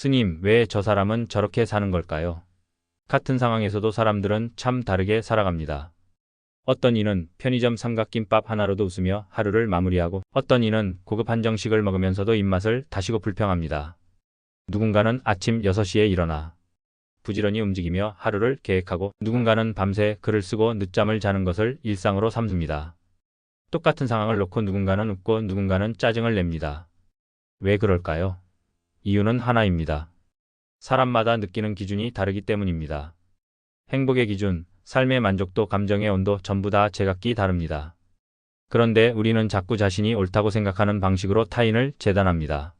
스님, 왜 저 사람은 저렇게 사는 걸까요? 같은 상황에서도 사람들은 참 다르게 살아갑니다. 어떤 이는 편의점 삼각김밥 하나로도 웃으며 하루를 마무리하고 어떤 이는 고급 한정식을 먹으면서도 입맛을 다시고 불평합니다. 누군가는 아침 6시에 일어나 부지런히 움직이며 하루를 계획하고 누군가는 밤새 글을 쓰고 늦잠을 자는 것을 일상으로 삼습니다. 똑같은 상황을 놓고 누군가는 웃고 누군가는 짜증을 냅니다. 왜 그럴까요? 이유는 하나입니다. 사람마다 느끼는 기준이 다르기 때문입니다. 행복의 기준, 삶의 만족도, 감정의 온도 전부 다 제각기 다릅니다. 그런데 우리는 자꾸 자신이 옳다고 생각하는 방식으로 타인을 재단합니다.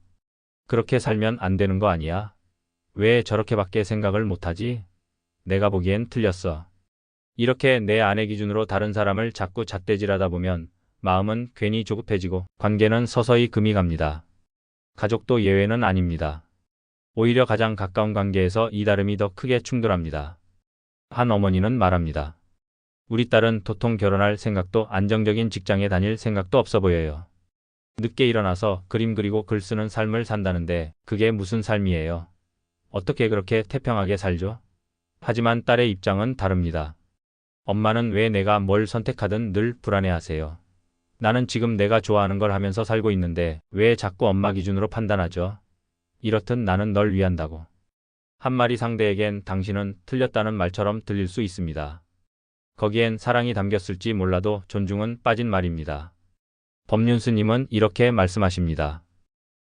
그렇게 살면 안 되는 거 아니야? 왜 저렇게밖에 생각을 못하지? 내가 보기엔 틀렸어. 이렇게 내 안의 기준으로 다른 사람을 자꾸 잣대질하다 보면 마음은 괜히 조급해지고 관계는 서서히 금이 갑니다. 가족도 예외는 아닙니다. 오히려 가장 가까운 관계에서 이 다름이 더 크게 충돌합니다. 한 어머니는 말합니다. 우리 딸은 도통 결혼할 생각도 안정적인 직장에 다닐 생각도 없어 보여요. 늦게 일어나서 그림 그리고 글 쓰는 삶을 산다는데 그게 무슨 삶이에요? 어떻게 그렇게 태평하게 살죠? 하지만 딸의 입장은 다릅니다. 엄마는 왜 내가 뭘 선택하든 늘 불안해하세요. 나는 지금 내가 좋아하는 걸 하면서 살고 있는데 왜 자꾸 엄마 기준으로 판단하죠? 이렇듯 나는 널 위한다고. 한 마리 상대에겐 당신은 틀렸다는 말처럼 들릴 수 있습니다. 거기엔 사랑이 담겼을지 몰라도 존중은 빠진 말입니다. 법륜스님은 이렇게 말씀하십니다.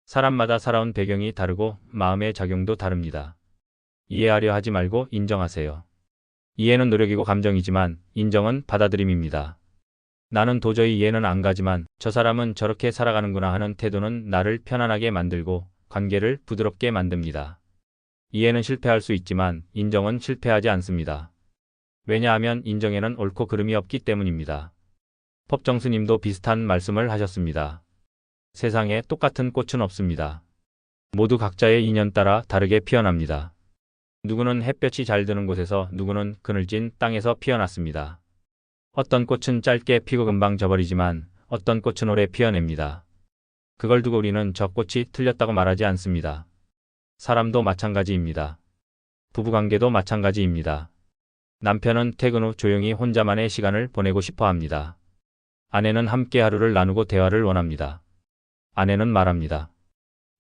사람마다 살아온 배경이 다르고 마음의 작용도 다릅니다. 이해하려 하지 말고 인정하세요. 이해는 노력이고 감정이지만 인정은 받아들임입니다. 나는 도저히 이해는 안 가지만 저 사람은 저렇게 살아가는구나 하는 태도는 나를 편안하게 만들고 관계를 부드럽게 만듭니다. 이해는 실패할 수 있지만 인정은 실패하지 않습니다. 왜냐하면 인정에는 옳고 그름이 없기 때문입니다. 법정스님도 비슷한 말씀을 하셨습니다. 세상에 똑같은 꽃은 없습니다. 모두 각자의 인연 따라 다르게 피어납니다. 누구는 햇볕이 잘 드는 곳에서 누구는 그늘진 땅에서 피어났습니다. 어떤 꽃은 짧게 피고 금방 져버리지만 어떤 꽃은 오래 피어냅니다. 그걸 두고 우리는 저 꽃이 틀렸다고 말하지 않습니다. 사람도 마찬가지입니다. 부부관계도 마찬가지입니다. 남편은 퇴근 후 조용히 혼자만의 시간을 보내고 싶어 합니다. 아내는 함께 하루를 나누고 대화를 원합니다. 아내는 말합니다.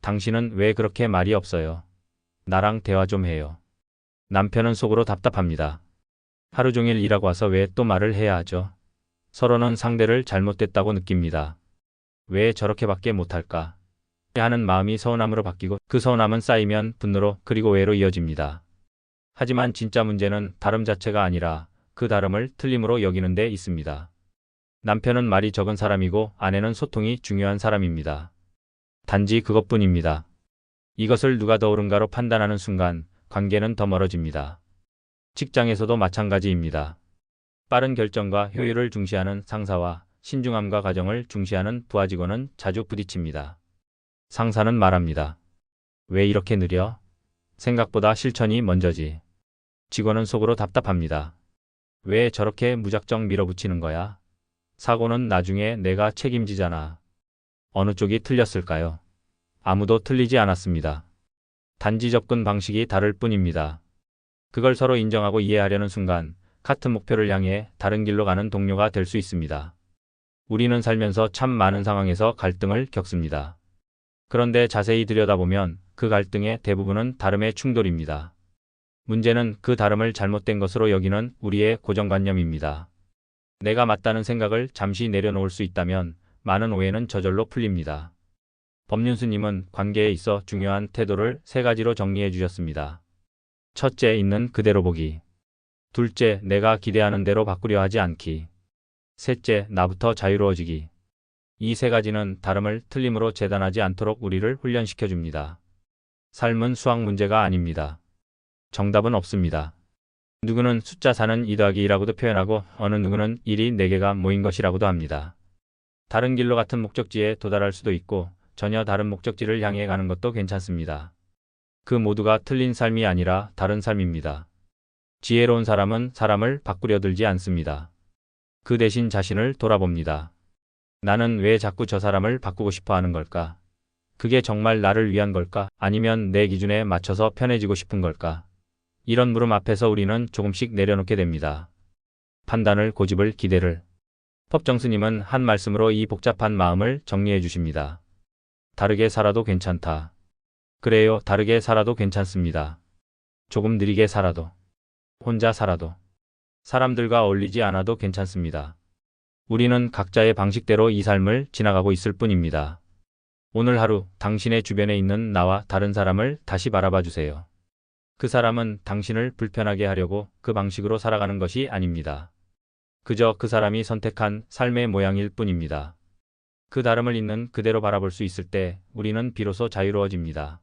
당신은 왜 그렇게 말이 없어요? 나랑 대화 좀 해요. 남편은 속으로 답답합니다. 하루 종일 일하고 와서 왜 또 말을 해야 하죠? 서로는 상대를 잘못됐다고 느낍니다. 왜 저렇게밖에 못할까? 하는 마음이 서운함으로 바뀌고 그 서운함은 쌓이면 분노로 그리고 오해로 이어집니다. 하지만 진짜 문제는 다름 자체가 아니라 그 다름을 틀림으로 여기는 데 있습니다. 남편은 말이 적은 사람이고 아내는 소통이 중요한 사람입니다. 단지 그것뿐입니다. 이것을 누가 더 옳은가로 판단하는 순간 관계는 더 멀어집니다. 직장에서도 마찬가지입니다. 빠른 결정과 효율을 중시하는 상사와 신중함과 가정을 중시하는 부하 직원은 자주 부딪힙니다. 상사는 말합니다. 왜 이렇게 느려? 생각보다 실천이 먼저지. 직원은 속으로 답답합니다. 왜 저렇게 무작정 밀어붙이는 거야? 사고는 나중에 내가 책임지잖아. 어느 쪽이 틀렸을까요? 아무도 틀리지 않았습니다. 단지 접근 방식이 다를 뿐입니다. 그걸 서로 인정하고 이해하려는 순간 같은 목표를 향해 다른 길로 가는 동료가 될 수 있습니다. 우리는 살면서 참 많은 상황에서 갈등을 겪습니다. 그런데 자세히 들여다보면 그 갈등의 대부분은 다름의 충돌입니다. 문제는 그 다름을 잘못된 것으로 여기는 우리의 고정관념입니다. 내가 맞다는 생각을 잠시 내려놓을 수 있다면 많은 오해는 저절로 풀립니다. 법륜스님은 관계에 있어 중요한 태도를 세 가지로 정리해 주셨습니다. 첫째, 있는 그대로 보기. 둘째, 내가 기대하는 대로 바꾸려 하지 않기. 셋째, 나부터 자유로워지기. 이 세 가지는 다름을 틀림으로 재단하지 않도록 우리를 훈련시켜 줍니다. 삶은 수학 문제가 아닙니다. 정답은 없습니다. 누구는 숫자 4는 2 더하기 2라고도 표현하고 어느 누구는 1이 4개가 모인 것이라고도 합니다. 다른 길로 같은 목적지에 도달할 수도 있고 전혀 다른 목적지를 향해 가는 것도 괜찮습니다. 그 모두가 틀린 삶이 아니라 다른 삶입니다. 지혜로운 사람은 사람을 바꾸려 들지 않습니다. 그 대신 자신을 돌아봅니다. 나는 왜 자꾸 저 사람을 바꾸고 싶어 하는 걸까? 그게 정말 나를 위한 걸까? 아니면 내 기준에 맞춰서 편해지고 싶은 걸까? 이런 물음 앞에서 우리는 조금씩 내려놓게 됩니다. 판단을, 고집을, 기대를. 법정 스님은 한 말씀으로 이 복잡한 마음을 정리해 주십니다. 다르게 살아도 괜찮다. 그래요, 다르게 살아도 괜찮습니다. 조금 느리게 살아도. 혼자 살아도. 사람들과 어울리지 않아도 괜찮습니다. 우리는 각자의 방식대로 이 삶을 지나가고 있을 뿐입니다. 오늘 하루 당신의 주변에 있는 나와 다른 사람을 다시 바라봐 주세요. 그 사람은 당신을 불편하게 하려고 그 방식으로 살아가는 것이 아닙니다. 그저 그 사람이 선택한 삶의 모양일 뿐입니다. 그 다름을 있는 그대로 바라볼 수 있을 때 우리는 비로소 자유로워집니다.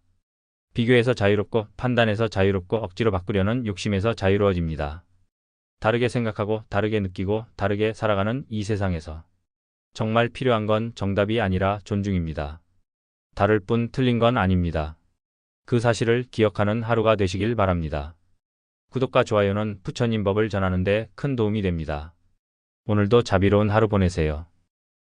비교해서 자유롭고 판단해서 자유롭고 억지로 바꾸려는 욕심에서 자유로워집니다. 다르게 생각하고 다르게 느끼고 다르게 살아가는 이 세상에서 정말 필요한 건 정답이 아니라 존중입니다. 다를 뿐 틀린 건 아닙니다. 그 사실을 기억하는 하루가 되시길 바랍니다. 구독과 좋아요는 부처님 법을 전하는 데 큰 도움이 됩니다. 오늘도 자비로운 하루 보내세요.